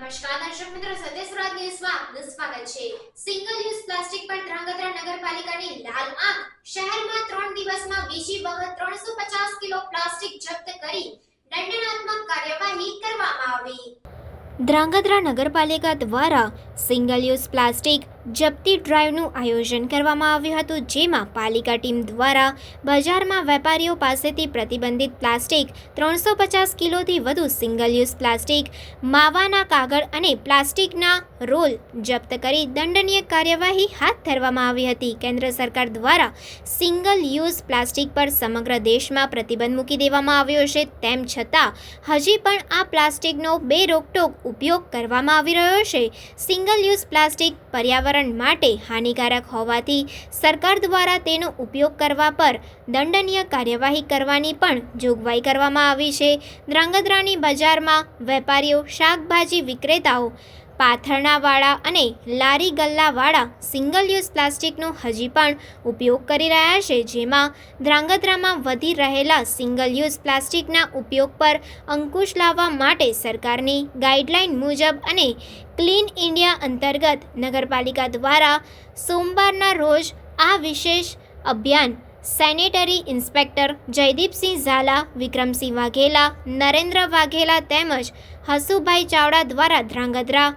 નમસ્કાર, દર્શક મિત્રો સત્ય સુરત ન્યૂઝમાં આપનું સ્વાગત છે. સિંગલ યુઝ પ્લાસ્ટિક પર ધ્રાંગધ્રા નગરપાલિકાની લાલ આંખ શહેરમાં ત્રણ દિવસમાં બીજી વખત 350 કિલો પ્લાસ્ટિક જપ્ત કરી દંડનાત્મક કાર્યવાહી કરવામાં આવી. ધ્રાંગધ્રા નગરપાલિકા દ્વારા સિંગલ યુઝ પ્લાસ્ટિક જપ્તી ડ્રાઈવનું આયોજન કરવામાં આવ્યું હતું, જેમાં પાલિકા ટીમ દ્વારા બજારમાં વેપારીઓ પાસેથી પ્રતિબંધિત પ્લાસ્ટિક ત્રણસો પચાસ કિલોથી વધુ સિંગલ યુઝ પ્લાસ્ટિક, માવાના કાગળ અને પ્લાસ્ટિકના રોલ જપ્ત કરી દંડનીય કાર્યવાહી હાથ ધરવામાં આવી હતી. કેન્દ્ર સરકાર દ્વારા સિંગલ યુઝ પ્લાસ્ટિક પર સમગ્ર દેશમાં પ્રતિબંધ મૂકી દેવામાં આવ્યો છે. તેમ છતાં, હજી પણ આ પ્લાસ્ટિકનો બે રોકટોક ઉપયોગ કરવામાં આવી રહ્યો છે. સિંગલ યુઝ પ્લાસ્ટિક પર્યાવરણ માટે હાનિકારક હોવાથી સરકાર દ્વારા તેનો ઉપયોગ કરવા પર દંડનીય કાર્યવાહી કરવાની પણ જોગવાઈ કરવામાં આવી છે. ધ્રાંગધ્રાની બજારમાં વેપારીઓ શાકભાજી વિક્રેતાઓ પાથરણાવાળા અને લારી ગલ્લાવાળા સિંગલ યુઝ પ્લાસ્ટિકનો હજી પણ ઉપયોગ કરી રહ્યા છે, જેમાં ધ્રાંગધ્રામાં વધી રહેલા સિંગલ યુઝ પ્લાસ્ટિકના ઉપયોગ પર અંકુશ લાવવા માટે સરકારની ગાઈડલાઈન મુજબ અને ક્લીન ઇન્ડિયા અંતર્ગત નગરપાલિકા દ્વારા સોમવારના રોજ આ વિશેષ અભિયાન સેનેટરી ઇન્સ્પેક્ટર જયદીપસિંહ ઝાલા, વિક્રમસિંહ વાઘેલા, નરેન્દ્ર વાઘેલા તેમજ હસુભાઈ ચાવડા દ્વારા ધ્રાંગધ્રા,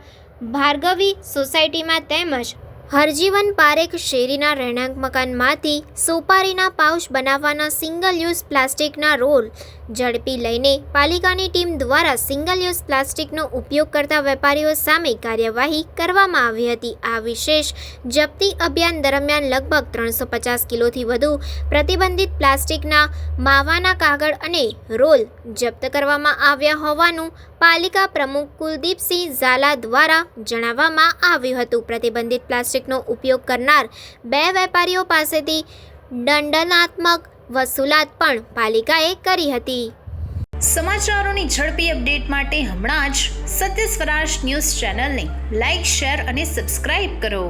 ભાર્ગવી સોસાયટીમાં તેમજ હરજીવન પારેખ શેરીના રહેણાંક મકાનમાંથી સોપારીના પાઉચ બનાવવાના સિંગલ યુઝ પ્લાસ્ટિકના રોલ ઝડપી લઈને પાલિકાની ટીમ દ્વારા સિંગલ યુઝ પ્લાસ્ટિકનો ઉપયોગ કરતા વેપારીઓ સામે કાર્યવાહી કરવામાં આવી હતી. આ વિશેષ જપ્તી અભિયાન દરમિયાન લગભગ ત્રણસો પચાસ કિલોથી વધુ પ્રતિબંધિત પ્લાસ્ટિકના માવાના કાગળ અને રોલ જપ્ત કરવામાં આવ્યા હોવાનું પાલિકા પ્રમુખ કુલદીપસિંહ ઝાલા દ્વારા જણાવવામાં આવ્યું હતું. પ્રતિબંધિત પ્લાસ્ટિકનો ઉપયોગ કરનાર બે વેપારીઓ પાસેથી દંડનાત્મક વસૂલાત પણ પાલિકાએ કરી હતી. સમાચારોની ઝડપી અપડેટ માટે હમણાં જ સત્ય સ્વરાજ ન્યૂઝ ચેનલને લાઇક શેર અને સબસ્ક્રાઇબ કરો.